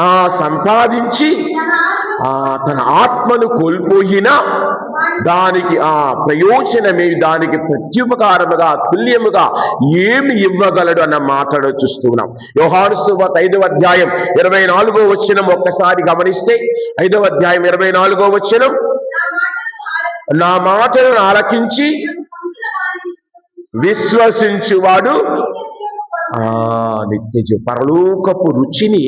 ఆ సంపాదించి ఆ తన ఆత్మను కోల్పోయినా దానికి ఆ ప్రయోజనమే దానికి ప్రత్యుపకారముగా తుల్యముగా ఏమి ఇవ్వగలడు అన్న మాటను చూస్తున్నాం యోహాను ఐదవ అధ్యాయం ఇరవై నాలుగో వచనం ఒక్కసారి గమనిస్తే ఐదవ అధ్యాయం ఇరవై నాలుగో వచనం నా మాటలను ఆలకించి విశ్వసించువాడు నిత్య పరలోకపు రుచిని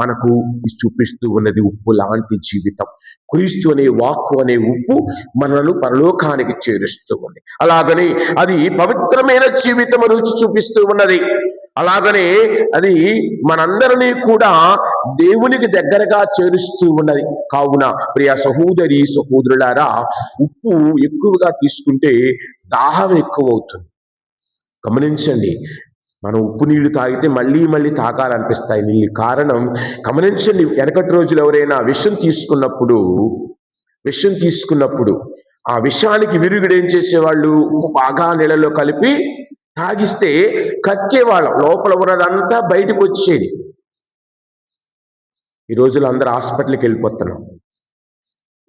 మనకు చూపిస్తూ ఉన్నది ఉప్పు లాంటి జీవితం. క్రీస్తు అనే వాక్కు అనే ఉప్పు మనను పరలోకానికి చేరుస్తూ ఉంది. అలాగని అది పవిత్రమైన జీవితం రుచి చూపిస్తూ ఉన్నది. అలాగనే అది మనందరినీ కూడా దేవునికి దగ్గరగా చేరుస్తూ ఉన్నది. కావున ప్రియ సహోదరి సహోదరులారా ఉప్పు ఎక్కువగా తీసుకుంటే దాహం ఎక్కువ అవుతుంది గమనించండి మనం ఉప్పు నీళ్ళు తాగితే మళ్ళీ మళ్ళీ తాగాలనిపిస్తాయి. నీళ్ళు కారణం గమనించండి వెనకటి రోజులు ఎవరైనా విషం తీసుకున్నప్పుడు విషం తీసుకున్నప్పుడు ఆ విషానికి విరుగుడు ఏం చేసేవాళ్ళు? ఉప్పు బాగా నీళ్ళలో కలిపి తాగిస్తే కక్కేవాళ్ళం లోపల ఉన్నదంతా బయటకు వచ్చేది. ఈ రోజులు అందరు హాస్పిటల్కి వెళ్ళిపోతున్నాం.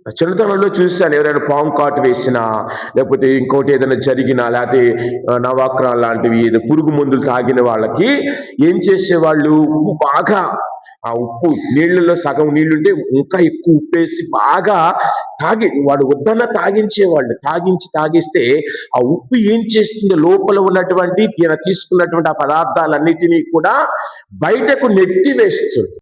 చిన్నతనంలో చూశాను ఎవరైనా పాము కాటు వేసినా లేకపోతే ఇంకోటి ఏదైనా జరిగినా లేకపోతే నవాక్రాలు లాంటివి ఏదో పురుగు మందులు తాగిన వాళ్ళకి ఏం చేసేవాళ్ళు? ఉప్పు బాగా ఆ ఉప్పు నీళ్ళలో సగం నీళ్ళుంటే ఇంకా ఎక్కువ ఉప్పేసి బాగా తాగి వాడు వద్దన్న తాగించేవాళ్ళు. తాగించి తాగిస్తే ఆ ఉప్పు ఏం చేస్తుందో లోపల ఉన్నటువంటి ఈయన తీసుకున్నటువంటి ఆ పదార్థాలన్నిటినీ కూడా బయటకు నెట్టి వేస్తుంది